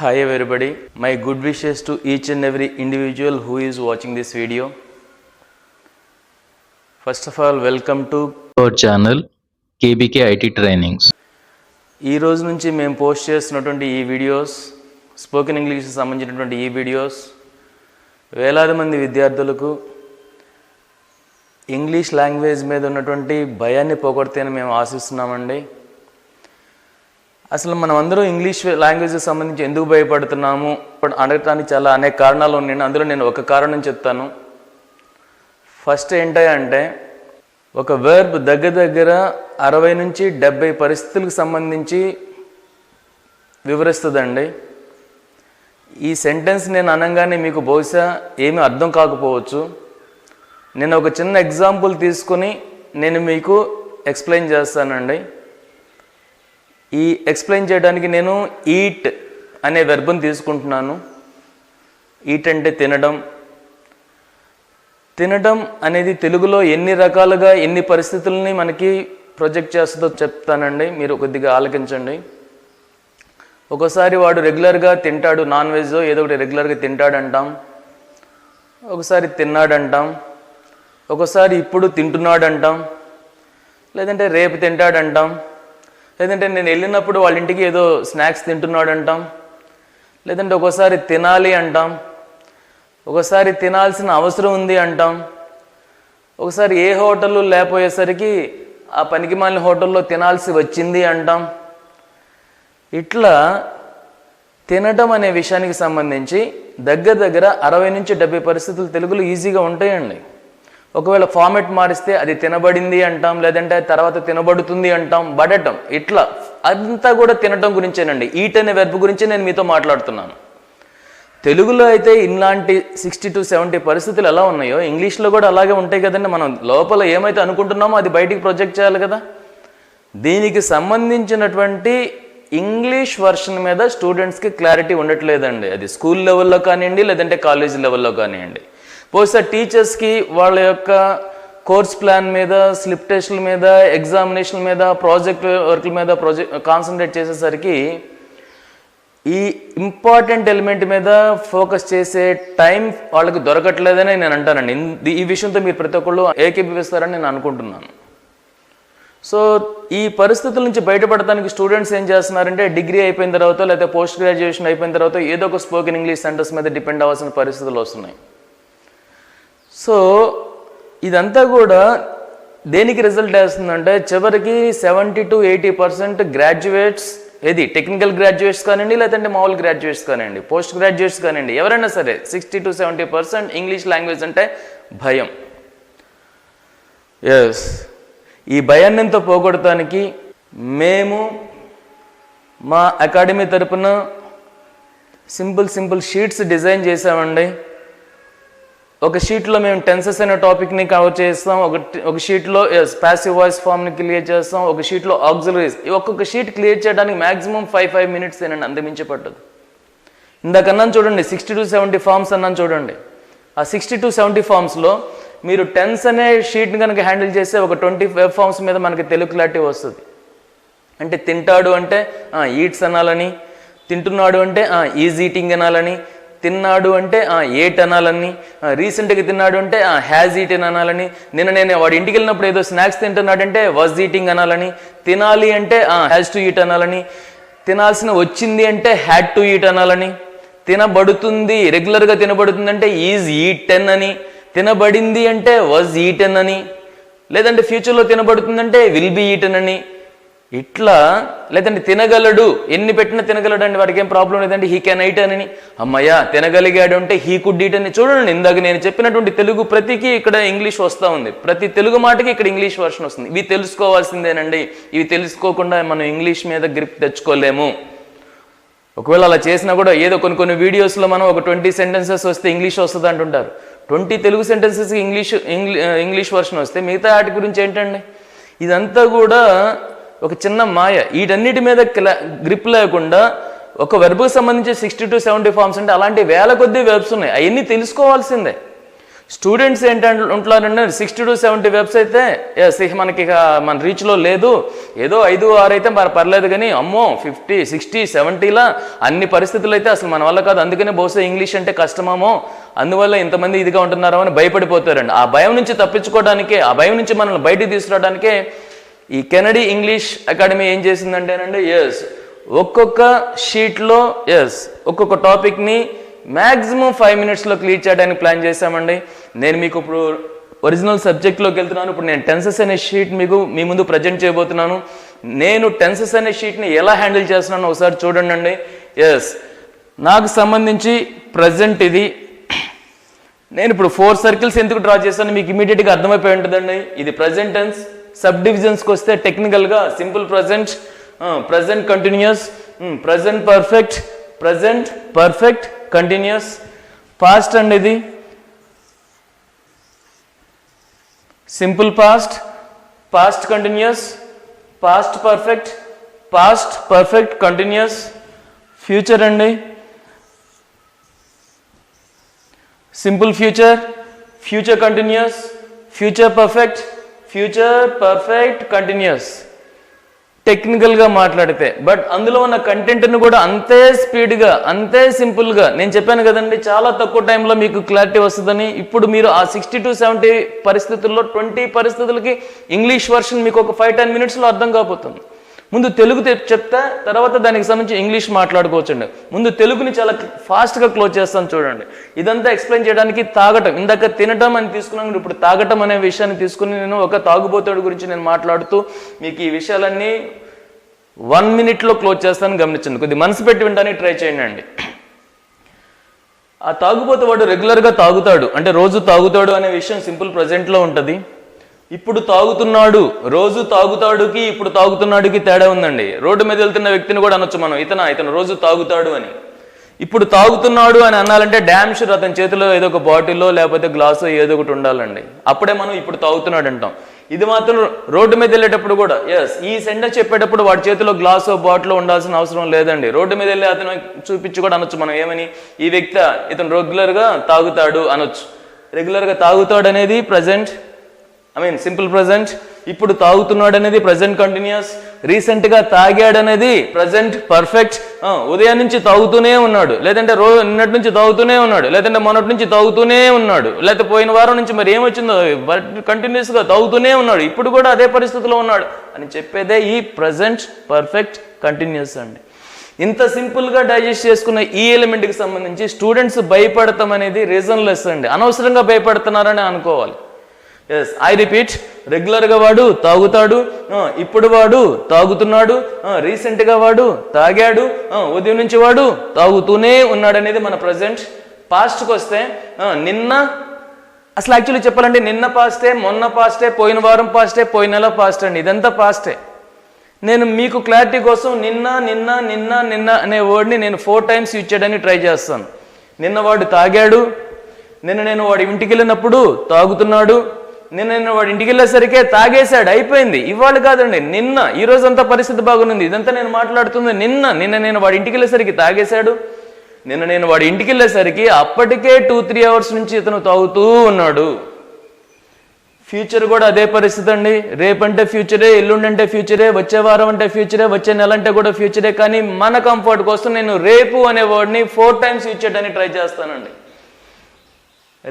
Hi everybody my good wishes to each and every individual who is watching this video first of all welcome to our channel KBK IT trainings ఈ రోజు నుంచి మేము post చేస్తున్నటువంటి ఈ videos spoken English సంబంధించినటువంటి ఈ videos వేలాది మంది విద్యార్థులకు ఇంగ్లీష్ లాంగ్వేజ్ మీద ఉన్నటువంటి భయాన్ని పోగొడితే అని మేము ఆశిస్తున్నామండి. అసలు మనం అందరూ ఇంగ్లీష్ లాంగ్వేజ్కి సంబంధించి ఎందుకు భయపడుతున్నాము? అడగటానికి చాలా అనేక కారణాలు ఉన్నాయి. అందులో నేను ఒక కారణం చెప్తాను. ఫస్ట్ ఏంటంటే ఒక వర్బ్ దగ్గర దగ్గర అరవై నుంచి డెబ్బై పరిస్థితులకు సంబంధించి వివరిస్తుందండి. ఈ సెంటెన్స్ నేను అనగానే మీకు బహుశా ఏమీ అర్థం కాకపోవచ్చు. నేను ఒక చిన్న ఎగ్జాంపుల్ తీసుకొని నేను మీకు ఎక్స్ప్లెయిన్ చేస్తానండి. ఈ ఎక్స్ప్లెయిన్ చేయడానికి నేను ఈట్ అనే వెర్బుని తీసుకుంటున్నాను. ఈట్ అంటే తినడం. తినడం అనేది తెలుగులో ఎన్ని రకాలుగా ఎన్ని పరిస్థితుల్ని మనకి ప్రొజెక్ట్ చేస్తుందో చెప్తానండి. మీరు కొద్దిగా ఆలకించండి. ఒకసారి వాడు రెగ్యులర్గా తింటాడు నాన్ వెజ్ ఏదో ఒకటి రెగ్యులర్గా తింటాడంటాం. ఒకసారి తిన్నాడంటాం. ఒకసారి ఇప్పుడు తింటున్నాడంటాం. లేదంటే రేపు తింటాడంటాం. లేదంటే నేను వెళ్ళినప్పుడు వాళ్ళ ఇంటికి ఏదో స్నాక్స్ తింటున్నాడంటాం. లేదంటే ఒకసారి తినాలి అంటాం. ఒకసారి తినాల్సిన అవసరం ఉంది అంటాం. ఒకసారి ఏ హోటల్లో లేకపోయేసరికి ఆ పనికి మాలిన హోటల్లో తినాల్సి వచ్చింది అంటాం. ఇట్లా తినటం అనే విషయానికి సంబంధించి దగ్గర దగ్గర అరవై నుంచి డెబ్బై పరిస్థితులు తెలుగులో ఈజీగా ఉంటాయండి. ఒకవేళ ఫార్మెట్ మారిస్తే అది తినబడింది అంటాం లేదంటే తర్వాత తినబడుతుంది అంటాం బడటం ఇట్లా. అంతా కూడా తినటం గురించేనండి. ఈట్ అనే వెర్బ్ గురించి నేను మీతో మాట్లాడుతున్నాను. తెలుగులో అయితే ఇలాంటి సిక్స్టీ టు సెవెంటీ పరిస్థితులు ఎలా ఉన్నాయో ఇంగ్లీష్లో కూడా అలాగే ఉంటాయి కదండి. మనం లోపల ఏమైతే అనుకుంటున్నామో అది బయటికి ప్రొజెక్ట్ చేయాలి కదా. దీనికి సంబంధించినటువంటి ఇంగ్లీష్ వర్షన్ మీద స్టూడెంట్స్కి క్లారిటీ ఉండట్లేదండి. అది స్కూల్ లెవెల్లో కానివ్వండి లేదంటే కాలేజ్ లెవెల్లో కానివ్వండి. బహుశా టీచర్స్కి వాళ్ళ యొక్క కోర్స్ ప్లాన్ మీద స్లిప్ టెస్ట్ల మీద ఎగ్జామినేషన్ మీద ప్రాజెక్ట్ వర్క్ల మీద ప్రాజెక్ట్ కాన్సన్ట్రేట్ చేసేసరికి ఈ ఇంపార్టెంట్ ఎలిమెంట్ మీద ఫోకస్ చేసే టైం వాళ్ళకి దొరకట్లేదని నేను అంటానండి. ఈ విషయంతో మీరు ప్రతి ఒక్కళ్ళు ఏకీభవిస్తారని నేను అనుకుంటున్నాను. సో ఈ పరిస్థితుల నుంచి బయటపడటానికి స్టూడెంట్స్ ఏం చేస్తున్నారంటే డిగ్రీ అయిపోయిన తర్వాత లేకపోతే పోస్ట్ గ్రాడ్యుయేషన్ అయిపోయిన తర్వాత ఏదో ఒక స్పోకెన్ ఇంగ్లీష్ సెంటర్స్ మీద డిపెండ్ అవ్వాల్సిన పరిస్థితులు వస్తున్నాయి. సో ఇదంతా కూడా దేనికి రిజల్ట్ వేస్తుందంటే చివరికి seventy to eighty percent graduates ఏది టెక్నికల్ గ్రాడ్యుయేట్స్ కానివ్వండి లేదంటే మామూలు గ్రాడ్యుయేట్స్ కానివ్వండి పోస్ట్ గ్రాడ్యుయేట్స్ కానివ్వండి ఎవరైనా సరే sixty to seventy percent English language అంటే భయం. ఎస్ ఈ భయాన్ని ఎంతో పోగొడటానికి మేము మా అకాడమీ తరపున సింపుల్ సింపుల్ షీట్స్ డిజైన్ చేసామండి ఒక షీట్లో మేము టెన్సెస్ అనే టాపిక్ని కవర్ చేస్తాం ఒక ఒక షీట్లో ప్యాసివ్ వాయిస్ ఫామ్ని క్లియర్ చేస్తాం ఒక షీట్లో ఆక్సిలరీస్ ఒక్కొక్క షీట్ క్లియర్ చేయడానికి మాక్సిమం ఫైవ్ ఫైవ్ మినిట్స్ ఏనండి అంతమించి పట్టదు. చూడండి సిక్స్టీ టు సెవెంటీ ఫార్మ్స్ అన్నాను చూడండి. ఆ సిక్స్టీ టు సెవెంటీ ఫార్మ్స్లో మీరు టెన్స్ అనే షీట్ని కనుక హ్యాండిల్ చేస్తే ఒక ట్వంటీ వెబ్ ఫార్మ్స్ మీద మనకి తెలుగు క్లారిటీ వస్తుంది. అంటే తింటాడు అంటే ఈట్స్ అనాలని తింటున్నాడు అంటే ఈజ్ ఈటింగ్ అనాలని తిన్నాడు అంటే ఏట్ అనాలని రీసెంట్గా తిన్నాడు అంటే హ్యాజ్ ఈటెన్ అనాలని. నిన్న నేను వాడి ఇంటికి వెళ్ళినప్పుడు ఏదో స్నాక్స్ తింటున్నాడంటే వాజ్ ఈటింగ్ అనాలని. తినాలి అంటే హ్యాజ్ టు ఈట్ అనాలని. తినాల్సిన వచ్చింది అంటే హ్యాడ్ టు ఈట్ అనాలని. తినబడుతుంది రెగ్యులర్గా తినబడుతుంది అంటే ఈజ్ ఈటెన్ అని. తినబడింది అంటే వాజ్ ఈటెన్ అని. లేదంటే ఫ్యూచర్లో తినబడుతుందంటే విల్ బి ఈటెన్ అని. ఇట్లా లేదండి తినగలడు ఎన్ని పెట్టినా తినగలడు అండి వాడికి ఏం ప్రాబ్లం లేదండి హీ కెన్ ఐట్ అని అమ్మయ్యా తినగలిగాడు అంటే హీ కుడ్ ఈట్ అని చూడండి ఇందాక నేను చెప్పినటువంటి తెలుగు ప్రతికి ఇక్కడ ఇంగ్లీష్ వస్తూ ఉంది. ప్రతి తెలుగు మాటకి ఇక్కడ ఇంగ్లీష్ వర్షన్ వస్తుంది. ఇవి తెలుసుకోవాల్సిందేనండి. ఇవి తెలుసుకోకుండా మనం ఇంగ్లీష్ మీద గ్రిప్ తెచ్చుకోలేము. ఒకవేళ అలా చేసినా కూడా ఏదో కొన్ని కొన్ని వీడియోస్లో మనం ఒక ట్వంటీ సెంటెన్సెస్ వస్తే ఇంగ్లీష్ వస్తుంది అంటుంటారు. ట్వంటీ తెలుగు సెంటెన్సెస్కి ఇంగ్లీష్ ఇంగ్లీష్ వర్షన్ వస్తే మిగతా వాటి గురించి ఏంటండి? ఇదంతా కూడా ఒక చిన్న మాయ. వీటన్నిటి మీద గ్రిప్ లేకుండా ఒక వెర్బ్కి సంబంధించి సిక్స్టీ టు సెవెంటీ ఫార్మ్స్ అంటే అలాంటి వేల కొద్దీ వెబ్స్ ఉన్నాయి. అవన్నీ తెలుసుకోవాల్సిందే. స్టూడెంట్స్ ఏంటంటే ఉంటున్నారంటే సిక్స్టీ టు సెవెంటీ వెబ్స్ అయితే మనకి ఇక మన రీచ్లో లేదు. ఏదో ఐదు ఆరు అయితే మరి పర్లేదు కానీ అమ్మో ఫిఫ్టీ సిక్స్టీ సెవెంటీలా అన్ని పరిస్థితులు అయితే అసలు మన వల్ల కాదు. అందుకనే బహుశా ఇంగ్లీష్ అంటే కష్టమేమో. అందువల్ల ఇంతమంది ఇదిగా ఉంటున్నారో అని భయపడిపోతారండి. ఆ భయం నుంచి తప్పించుకోవడానికే ఆ భయం నుంచి మనల్ని బయటికి తీసుకురావడానికే ఈ కెనడీ ఇంగ్లీష్ అకాడమీ ఏం చేసిందంటేనండి? ఎస్ ఒక్కొక్క షీట్లో ఎస్ ఒక్కొక్క టాపిక్ని మ్యాక్సిమం ఫైవ్ మినిట్స్లో క్లియర్ చేయడానికి ప్లాన్ చేశామండి. నేను మీకు ఇప్పుడు ఒరిజినల్ సబ్జెక్ట్లోకి వెళ్తున్నాను. ఇప్పుడు నేను టెన్సెస్ అనే షీట్ మీకు మీ ముందు ప్రజెంట్ చేయబోతున్నాను. నేను టెన్సెస్ అనే షీట్ని ఎలా హ్యాండిల్ చేస్తున్నానో ఒకసారి చూడండి అండి ఎస్ నాకు సంబంధించి ప్రజెంట్ ఇది. నేను ఇప్పుడు ఫోర్ సర్కిల్స్ ఎందుకు డ్రా చేశాను మీకు ఇమీడియట్గా అర్థమైపోయి ఉంటుందండి. ఇది ప్రజెంట్ టెన్స్ సబ్ డివిజన్స్కి వస్తే టెక్నికల్గా simple present present continuous present perfect present perfect continuous past అండి ఇది simple past past continuous past perfect past perfect continuous future అండి? Simple future future continuous future perfect future perfect continuous టెక్నికల్గా మాట్లాడితే. But అందులో ఉన్న కంటెంట్ను కూడా అంతే స్పీడ్గా అంతే సింపుల్గా నేను చెప్పాను కదండి చాలా తక్కువ టైంలో మీకు క్లారిటీ వస్తుందని. ఇప్పుడు మీరు ఆ సిక్స్టీ టు సెవెంటీ పరిస్థితుల్లో ట్వంటీ పరిస్థితులకి ఇంగ్లీష్ వర్షన్ మీకు ఒక ఫైవ్ టెన్ మినిట్స్లో అర్థం కాబోతుంది. ముందు తెలుగు చెప్తా తర్వాత దానికి సంబంధించి ఇంగ్లీష్ మాట్లాడుకోవచ్చండి. ముందు తెలుగుని చాలా ఫాస్ట్గా క్లోజ్ చేస్తాను చూడండి. ఇదంతా ఎక్స్ప్లెయిన్ చేయడానికి తాగటం. ఇందాక తినటం అని తీసుకున్నాను ఇప్పుడు తాగటం అనే విషయాన్ని తీసుకుని నేను ఒక తాగుబోతుడు గురించి నేను మాట్లాడుతూ మీకు ఈ విషయాలన్నీ వన్ మినిట్లో క్లోజ్ చేస్తాను గమనించండి. కొద్ది మనసు పెట్టి వినడానికి ట్రై చేయండి. అండి ఆ తాగుబోతు వాడు రెగ్యులర్గా తాగుతాడు. అంటే రోజు తాగుతాడు అనే విషయం సింపుల్ ప్రజెంట్లో ఉంటుంది. ఇప్పుడు తాగుతున్నాడు రోజు తాగుతాడుకి ఇప్పుడు తాగుతున్నాడుకి తేడా ఉందండి. రోడ్డు మీద వెళ్తున్న వ్యక్తిని కూడా అనొచ్చు మనం. ఇతను ఇతను రోజు తాగుతాడు అని. ఇప్పుడు తాగుతున్నాడు అని అనాలంటే డ్యామ్ షూర్ అతని చేతిలో ఏదో ఒక బాటిల్లో లేకపోతే గ్లాసు ఏదో ఒకటి ఉండాలండి. అప్పుడే మనం ఇప్పుడు తాగుతున్నాడు అంటాం. ఇది మాత్రం రోడ్డు మీద వెళ్ళేటప్పుడు కూడా ఎస్ ఈ సెంటెన్స్ చెప్పేటప్పుడు వాడి చేతిలో గ్లాసు బాటిల్ ఉండాల్సిన అవసరం లేదండి. రోడ్డు మీద వెళ్ళి అతను చూపించి కూడా అనొచ్చు మనం ఏమని ఈ వ్యక్తి ఇతను రెగ్యులర్గా తాగుతాడు అనొచ్చు. రెగ్యులర్గా తాగుతాడు అనేది present I mean simple present ఇప్పుడు తాగుతున్నాడు అనేది ప్రజెంట్ కంటిన్యూస్ రీసెంట్గా తాగాడు అనేది ప్రజెంట్ పర్ఫెక్ట్ ఉదయం నుంచి తాగుతూనే ఉన్నాడు. లేదంటే రోజు నిన్నటి నుంచి తాగుతూనే ఉన్నాడు. లేదంటే మొన్నటి నుంచి తాగుతూనే ఉన్నాడు. లేకపోతే పోయిన వారం నుంచి మరి ఏమొచ్చిందో కంటిన్యూస్గా తాగుతూనే ఉన్నాడు. ఇప్పుడు కూడా అదే పరిస్థితిలో ఉన్నాడు. అని చెప్పేదే ఈ ప్రజెంట్ పర్ఫెక్ట్ కంటిన్యూస్ అండి. ఇంత సింపుల్గా డైజెస్ట్ చేసుకున్న ఈ ఎలిమెంట్కి సంబంధించి స్టూడెంట్స్ భయపడతాం అనేది రీజన్లెస్ అండి. అనవసరంగా భయపడుతున్నారని అనుకోవాలి. ఎస్ ఐ రిపీట్ రెగ్యులర్గా వాడు తాగుతాడు ఇప్పుడు వాడు తాగుతున్నాడు రీసెంట్గా వాడు తాగాడు ఉదయం నుంచి వాడు తాగుతూనే ఉన్నాడు అనేది మన ప్రజెంట్ పాస్ట్కి వస్తే నిన్న అసలు యాక్చువల్లీ చెప్పాలంటే నిన్న పాస్టే మొన్న పాస్టే పోయిన వారం పాస్టే పోయిన నెల పాస్ట్ అండి. ఇదంతా పాస్టే నేను మీకు క్లారిటీ కోసం నిన్న నిన్న నిన్న నిన్న అనే వర్డ్ని నేను ఫోర్ టైమ్స్ యూజ్ చేయడానికి ట్రై చేస్తాను. నిన్న వాడు తాగాడు నిన్న నేను వాడి ఇంటికి వెళ్ళినప్పుడు తాగుతున్నాడు నిన్న నిన్న వాడి ఇంటికి వెళ్ళేసరికే తాగేశాడు అయిపోయింది. ఇవాళ కాదండి నిన్న. ఈ రోజంతా పరిస్థితి బాగుంది. ఇదంతా నేను మాట్లాడుతుంది నిన్న. నిన్న నేను వాడి ఇంటికి వెళ్ళేసరికి తాగేశాడు. నిన్న నేను వాడి ఇంటికి వెళ్ళేసరికి అప్పటికే టూ త్రీ అవర్స్ నుంచి ఇతను తాగుతూ ఉన్నాడు. ఫ్యూచర్ కూడా అదే పరిస్థితి అండి. రేపంటే ఫ్యూచరే ఎల్లుండి అంటే ఫ్యూచరే వచ్చే వారం అంటే ఫ్యూచరే వచ్చే నెల అంటే కూడా ఫ్యూచరే. కానీ మన కంఫర్ట్ కోసం నేను రేపు అనే వర్డ్ని ఫోర్ టైమ్స్ ఇచ్చేటని ట్రై చేస్తానండి.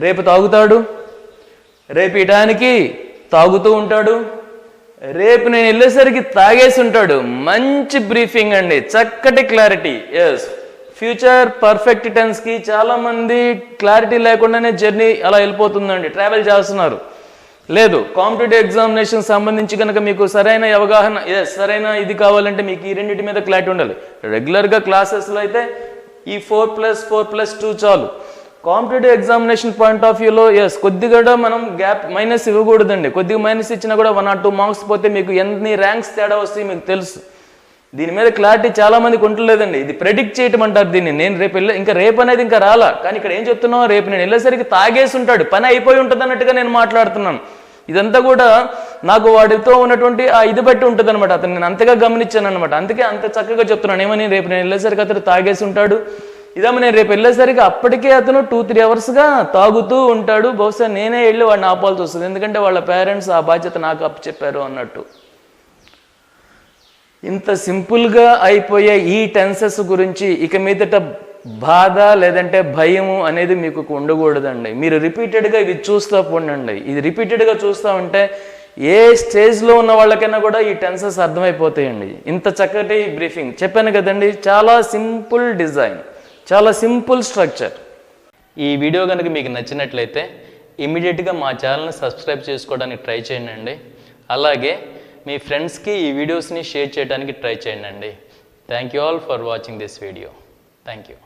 రేపు తాగుతాడు రేపు ఇటానికి తాగుతూ ఉంటాడు. రేపు నేను వెళ్ళేసరికి తాగేసి ఉంటాడు. మంచి బ్రీఫింగ్ అండి. చక్కటి క్లారిటీ ఎస్ ఫ్యూచర్ పర్ఫెక్ట్ టెన్స్కి చాలామంది క్లారిటీ లేకుండానే జర్నీ అలా వెళ్ళిపోతుందండి. ట్రావెల్ చేస్తున్నారు. లేదు కాంపిటేటివ్ ఎగ్జామినేషన్ సంబంధించి కనుక మీకు సరైన అవగాహన ఎస్ సరైన ఇది కావాలంటే మీకు ఈ రెండింటి మీద క్లారిటీ ఉండాలి. రెగ్యులర్గా క్లాసెస్లో అయితే ఈ four plus four plus two చాలు. కాంపిటేటివ్ ఎగ్జామినేషన్ పాయింట్ ఆఫ్ వ్యూలో ఎస్ కొద్దిగా మనం గ్యాప్ మైనస్ ఇవ్వకూడదండి. కొద్దిగా మైనస్ ఇచ్చినా కూడా వన్ ఆర్ టూ మార్క్స్ పోతే మీకు ఎన్ని ర్యాంక్స్ తేడా వస్తాయి మీకు తెలుసు. దీని మీద క్లారిటీ చాలా మందికి ఉండలేదండి ఇది ప్రెడిక్ట్ చేయటం అంటారు దీన్ని. నేను రేపు వెళ్ళే ఇంకా రేపు అనేది ఇంకా రాలా. కానీ ఇక్కడ ఏం చెప్తున్నావు రేపు నేను వెళ్ళేసరికి తాగేసి ఉంటాడు. పని అయిపోయి ఉంటుంది అన్నట్టుగా నేను మాట్లాడుతున్నాను. ఇదంతా కూడా నాకు వాడితో ఉన్నటువంటి ఆ ఇది బట్టి ఉంటుంది అనమాట అతను నేను అంతగా గమనించాను అనమాట అందుకే అంత చక్కగా చెప్తున్నాను. ఏమని? రేపు నేను వెళ్ళేసరికి అతడు తాగేసి ఉంటాడు. ఇదమ్మ నేను రేపు వెళ్ళేసరికి అప్పటికే అతను టూ త్రీ అవర్స్గా తాగుతూ ఉంటాడు. బహుశా నేనే వెళ్ళి వాడిని ఆపాల్సి వస్తుంది. ఎందుకంటే వాళ్ళ పేరెంట్స్ ఆ బాధ్యత నాకు అప్పచెప్పారు అన్నట్టు. ఇంత సింపుల్గా అయిపోయే ఈ టెన్సెస్ గురించి ఇక మీదట బాధ లేదంటే భయము అనేది మీకు ఉండకూడదండి. మీరు రిపీటెడ్గా ఇవి చూస్తూ ఉండండి ఇది రిపీటెడ్గా చూస్తూ ఉంటే ఏ స్టేజ్లో ఉన్న వాళ్ళకైనా కూడా ఈ టెన్సెస్ అర్థమైపోతాయండి. ఇంత చక్కటి బ్రీఫింగ్ చెప్పాను కదండి. చాలా సింపుల్ డిజైన్. చాలా సింపుల్ స్ట్రక్చర్. ఈ వీడియో కనుక మీకు నచ్చినట్లయితే ఇమీడియట్గా మా ఛానల్ని సబ్స్క్రైబ్ చేసుకోవడానికి ట్రై చేయండి. అలాగే మీ ఫ్రెండ్స్కి ఈ వీడియోస్ని షేర్ చేయడానికి ట్రై చేయండి. Thank you all for watching this video. Thank you.